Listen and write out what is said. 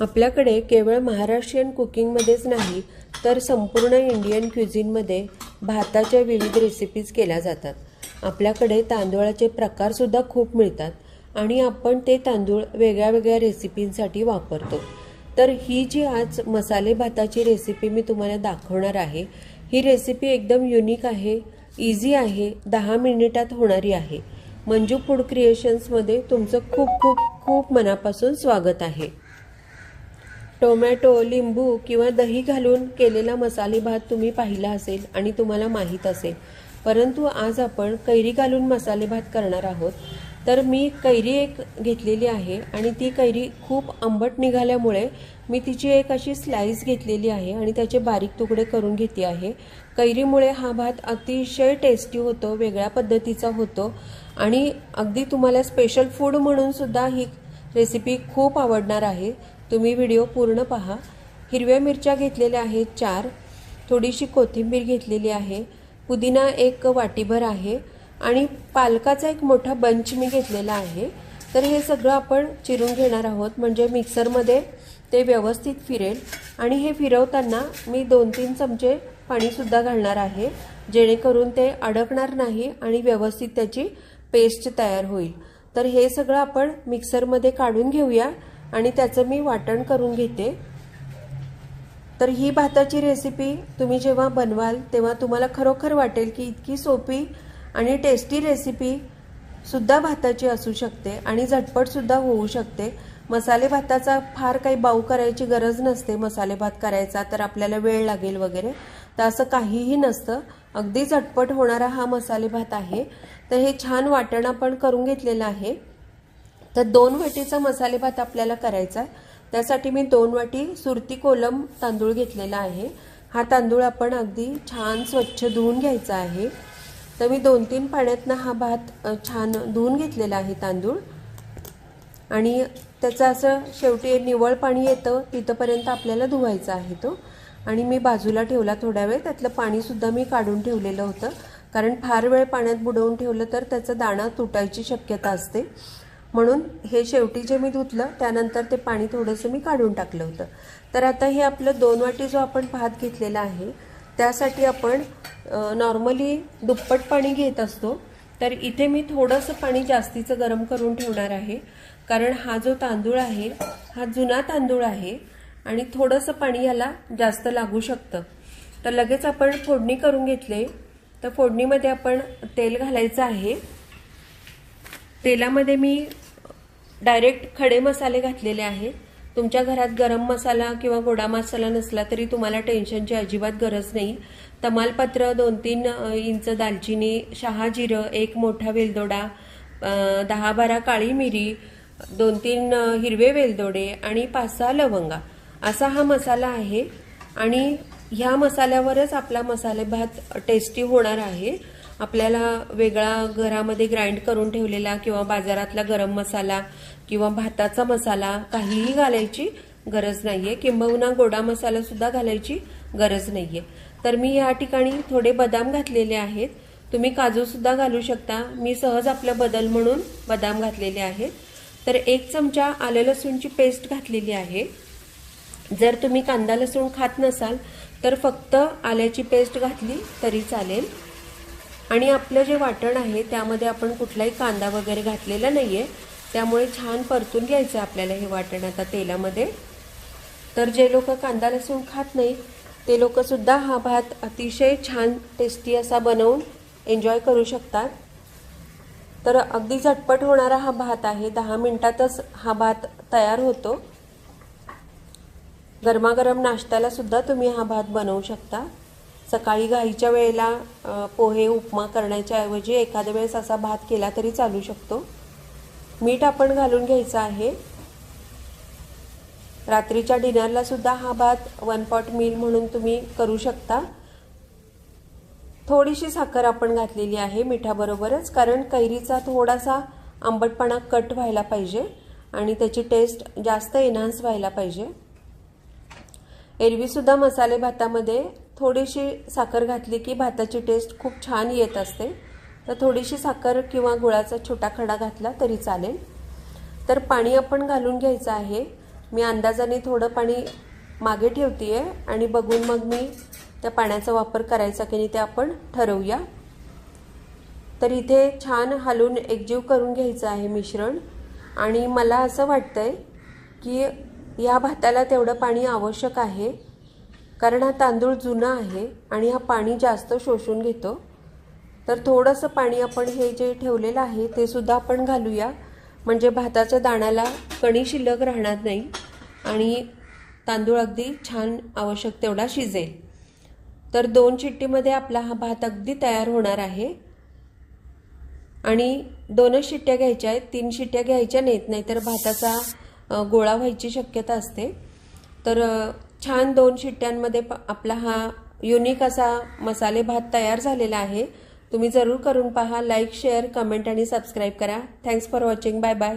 आपल्याकडे केवळ महाराष्ट्रीयन कुकिंगमध्येच नाही तर संपूर्ण इंडियन क्युझिनमध्ये भाताच्या विविध रेसिपीज केल्या जातात. आपल्याकडे तांदूळाचे प्रकारसुद्धा खूप मिळतात आणि आपण ते तांदूळ वेगळ्या वेगळ्या रेसिपींसाठी वापरतो. तर ही जी आज मसाले भाताची रेसिपी मी तुम्हाला दाखवणार आहे ही रेसिपी एकदम युनिक आहे इझी आहे दहा मिनिटात होणारी आहे. मंजू फूड क्रिएशन्समध्ये तुमचं खूप खूप खूप मनापासून स्वागत आहे. टोमॅटो लिंबू किंवा दही घालून केलेला मसाले भात तुम्ही पाहिला असेल आणि तुम्हाला माहीत असेल. परंतु आज आपण कैरी घालून मसाले भात करणार आहोत. तर मी कैरी एक घेतलेली आहे आणि ती कैरी खूप आंबट निघाल्यामुळे मी तिची एक अशी स्लाईस घेतलेली आहे आणि त्याचे बारीक तुकडे करून घेते आहे. कैरीमुळे हा भात अतिशय टेस्टी होतो वेगळ्या पद्धतीचा होतो आणि अगदी तुम्हाला स्पेशल फूड म्हणून सुद्धा ही रेसिपी खूप आवडणार आहे. तुम्ही व्हिडिओ पूर्ण पहा. हिरव्या मिरच्या घेतलेल्या आहेत चार. थोडीशी कोथिंबीर घेतलेली आहे. पुदिना एक वाटीभर आहे. आणि पालकाचा एक मोठा बंच मी घेतलेला आहे. तर हे सगळं आपण चिरून घेणार आहोत. म्हणजे मिक्सरमध्ये ते व्यवस्थित फिरेल. आणि हे फिरवताना मी दोन तीन चमचे पाणीसुद्धा घालणार आहे. जेणेकरून ते अडकणार नाही आणि व्यवस्थित त्याची पेस्ट तयार होईल. तर हे सगळं आपण मिक्सरमध्ये काढून घेऊया. आणि त्याचं मी वाटण करून घेते. तर ही भाताची रेसिपी तुम्ही जेव्हा बनवाल तेव्हा तुम्हाला खरोखर वाटेल की इतकी सोपी आणि टेस्टी रेसिपी सुद्धा भाताची असू शकते आणि झटपटसुद्धा होऊ शकते. मसाले भाताचा फार काही बाऊ करायची गरज नसते. मसाले भात करायचा तर आपल्याला वेळ लागेल वगैरे. तर असं काहीही नसतं. अगदी झटपट होणारा हा मसाले भात आहे. तर हे छान वाटण आपण करून घेतलेलं आहे. तर दोन वाटीचा मसाले भात आपल्याला करायचा आहे. त्यासाठी मी दोन वाटी सुरती कोलम तांदूळ घेतलेला आहे. हा तांदूळ आपण अगदी छान स्वच्छ धुवून घ्यायचा आहे. तर मी दोन तीन पाण्यातनं हा भात छान धुवून घेतलेला आहे तांदूळ. आणि त्याचं असं शेवटी निवळ पाणी येतं तिथंपर्यंत आपल्याला धुवायचा आहे तो. आणि मी बाजूला ठेवला थोड्या वेळ. त्यातलं पाणीसुद्धा मी काढून ठेवलेलं होतं. कारण फार वेळ पाण्यात बुडवून ठेवलं तर त्याचा दाणा तुटायची शक्यता असते. म्हणून हे शेवटी जे मी धुतलं त्यानंतर ते पाणी थोडंसं मी काढून टाकलं होतं. तर आता हे आपलं दोन वाटी जो आपण भात घेतलेला आहे त्यासाठी आपण नॉर्मली दुप्पट पाणी घेत असतो. तर इथे मी थोडंसं पाणी जास्तीचं गरम करून ठेवणार आहे. कारण हा जो तांदूळ आहे हा जुना तांदूळ आहे आणि थोडंसं पाणी याला जास्त लागू शकतं. तर लगेच आपण फोडणी करून घेतले. तर फोडणीमध्ये आपण तेल घालायचं आहे. तेलामध्ये मी डायरेक्ट खडे मसाले घातलेले आहेत तुमच्या घरात गरम मसाला किंवा गोडा मसाला नसला तरी तुम्हाला टेन्शनची अजिबात गरज नाही. तमालपत्र दोन तीन इंच दालचिनी शहा जिरं एक मोठा वेलदोडा दहा बारा काळी मिरी दोन तीन हिरवे वेलदोडे आणि पाच सहा लवंगा. असा हा मसाला आहे आणि ह्या मसाल्यावरच आपला मसाले भात टेस्टी होणार आहे. आपल्याला वेगळा घरामध्ये ग्राइंड करून ठेवलेला किंवा बाजारातला गरम मसाला किंवा भाताचा मसाला काहीही घालायची गरज नाहीये. किंबहुना गोडा मसाला सुद्धा घालायची गरज नाहीये. तर मी या ठिकाणी थोडे बदाम घातलेले आहेत. तुम्ही काजू सुद्धा घालू शकता. मी सहज आपला बदल म्हणून बदाम घातलेले आहेत. तर एक चमचा आलं लसूणची पेस्ट घातलेली आहे. जर तुम्ही कांदा लसूण खात नसाल तर फक्त आल्याची पेस्ट घातली तरी चालेल. आणि आपलं जे वाटण आहे त्यामध्ये आपण कुठलाही कांदा वगैरे घातलेला नाहीये. त्यामुळे छान परतून घ्यायचं आपल्याला हे वाटण आता तेलामध्ये. तर जे लोक कांदा लसूण खात नाही ते लोकंसुद्धा हा भात अतिशय छान टेस्टी असा बनवून एन्जॉय करू शकतात. तर अगदी झटपट होणारा हा भात आहे. दहा मिनटातच हा भात तयार होतो. गरमागरम नाश्त्याला सुद्धा तुम्ही हा भात बनवू शकता. सकाळी घाईच्या वेळेला पोहे उपमा करण्याच्या ऐवजी एखाद्या वेळेस असा भात केला तरी चालू शकतो. मीठ आपण घालून घ्यायचं आहे. रात्रीच्या डिनरला सुद्धा हा भात वन पॉट मील म्हणून तुम्ही करू शकता. थोडीशी साखर आपण घातलेली आहे मिठाबरोबरच कारण कैरीचा थोडासा आंबटपणा कट व्हायला पाहिजे आणि त्याची टेस्ट जास्त एन्हान्स व्हायला पाहिजे. एरवीसुद्धा मसाले भातामध्ये थोडीशी साखर घातली की भाताची टेस्ट खूप छान येत असते. तर थोडीशी साखर किंवा गुळाचा छोटा खडा घातला तरी चालेल. तर पाणी आपण घालून घ्यायचं आहे. मी अंदाजाने थोडं पाणी मागे ठेवते आहे आणि बघून मग मी त्या पाण्याचा वापर करायचा की नाही ते आपण ठरवूया. तर इथे छान हलून एकजीव करून घ्यायचं आहे मिश्रण. आणि मला असं वाटतंय की या भाताला तेवढं पाणी आवश्यक आहे. कारण हा तांदूळ जुना आहे आणि हा पाणी जास्त शोषून घेतो. तर थोडंसं पाणी आपण हे जे ठेवलेलं आहे ते सुद्धा आपण घालूया. म्हणजे भाताच्या दाण्याला कणी शिल्लक राहणार नाही आणि तांदूळ अगदी छान आवश्यक तेवढा शिजेल. तर दोन शिट्टीमध्ये आपला हा भात अगदी तयार होणार आहे. आणि दोनच शिट्ट्या घ्यायच्या आहेत. तीन शिट्ट्या घ्यायच्या नाहीत नाहीतर भाताचा गोळा व्हायची शक्यता असते. तर छान दोन शिट्ट्यांमध्ये प- आपला हा युनिक असा मसाले भात तयार झालेला आहे. तुम्ही जरूर करून पहा लाईक शेअर कमेंट आणि सबस्क्राईब करा. Thanks for watching bye bye